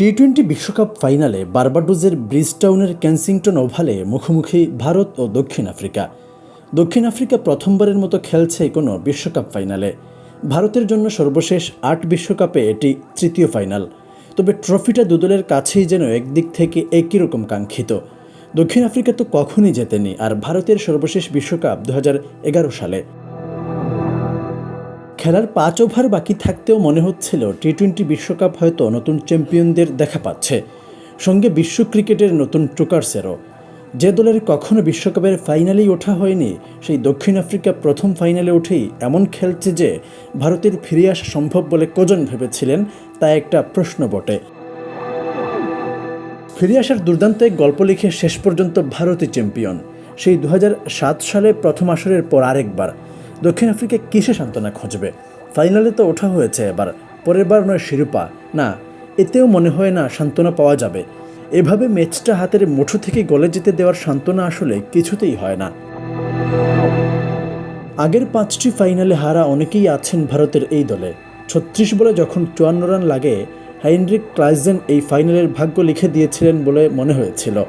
T twenty বিশ্বকাপ ফাইনালে বার্বাডোজের ব্রিজটাউনের ক্যানসিংটন ওভালে মুখোমুখি ভারত ও দক্ষিণ আফ্রিকা। দক্ষিণ আফ্রিকা প্রথমবারের মতো খেলছে কোনো বিশ্বকাপ ফাইনালে। ভারতের জন্য সর্বশেষ আট বিশ্বকাপে এটি তৃতীয় ফাইনাল। তবে ট্রফিটা দুদলের কাছেই যেন একদিক থেকে একই রকম কাঙ্ক্ষিত। দক্ষিণ আফ্রিকা তো কখনই জেতেনি, আর ভারতের সর্বশেষ বিশ্বকাপ দু হাজার এগারো সালে। খেলার পাঁচ ওভার বাকি থাকতেও মনে হচ্ছিল টি টোয়েন্টি বিশ্বকাপ হয়তো নতুন চ্যাম্পিয়নদের দেখা পাচ্ছে। সঙ্গে বিশ্ব ক্রিকেটের নতুন টুকার্সেরও যে দলের কখনো বিশ্বকাপের ফাইনালেই ওঠা হয়নি, সেই দক্ষিণ আফ্রিকা প্রথম ফাইনালে উঠেই এমন খেলছে যে ভারতের ফিরে আসা সম্ভব বলে কজন ভেবেছিলেন, তা একটা প্রশ্ন বটে। ফিরে আসার দুর্দান্ত এক গল্প লিখে শেষ পর্যন্ত ভারতই চ্যাম্পিয়ন। সেই দু হাজার সাত সালে প্রথম আসরের পর আরেকবার। দক্ষিণ আফ্রিকা কিসে সান্ত্বনা খুঁজবে? ফাইনালে তো ওঠা হয়েছে এবার। পরের বার নয়, শিরোপা। না, এতেও মনে হয় না সান্ত্বনা পাওয়া যাবে। এভাবে ম্যাচটা হাতের মুঠো থেকে গলে যেতে দেওয়ার সান্ত্বনা আসলে কিছুতেই হয় না। আগের পাঁচটি ফাইনালে হারা অনেকেই আছেন ভারতের এই দলে। ছত্রিশ বলে যখন চুয়ান্ন রান লাগে হাইনরিক ক্লাইজেন এই ফাইনালের ভাগ্য লিখে দিয়েছিলেন বলে মনে হয়েছিল।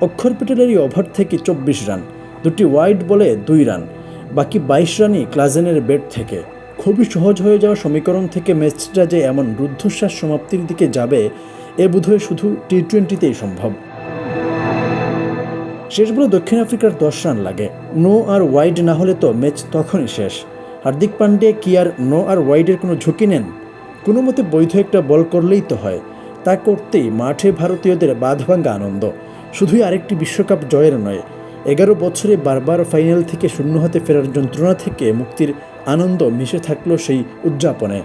অক্ষর প্যাটেলের এই ওভার থেকে চব্বিশ রান, দুটি ওয়াইড বলে দুই রান। বাকি বাইশ রানই ক্লাজেনের ব্যাট থেকে। খুবই সহজ হয়ে যাওয়া সমীকরণ থেকে ম্যাচটা যে এমন রুদ্ধশ্বাস সমাপ্তির দিকে যাবে, এ বোধহয় শুধু টি টোয়েন্টিতেই সম্ভব। শেষ বলে দক্ষিণ আফ্রিকার দশ রান লাগে। নো আর ওয়াইড না হলে তো ম্যাচ তখনই শেষ। হার্দিক পান্ডে কি আর নো আর ওয়াইডের কোনো ঝুঁকি নেন? কোনো মতে বৈধ একটা বল করলেই তো হয়। তা করতেই মাঠে ভারতীয়দের বাঁধভাঙ্গা আনন্দ। শুধুই আরেকটি বিশ্বকাপ জয়ের নয় এগারো বছরে বারবার ফাইনাল থেকে শূন্য হাতে ফেরার যন্ত্রণা থেকে মুক্তির আনন্দ মিশে থাকল সেই উদযাপনে।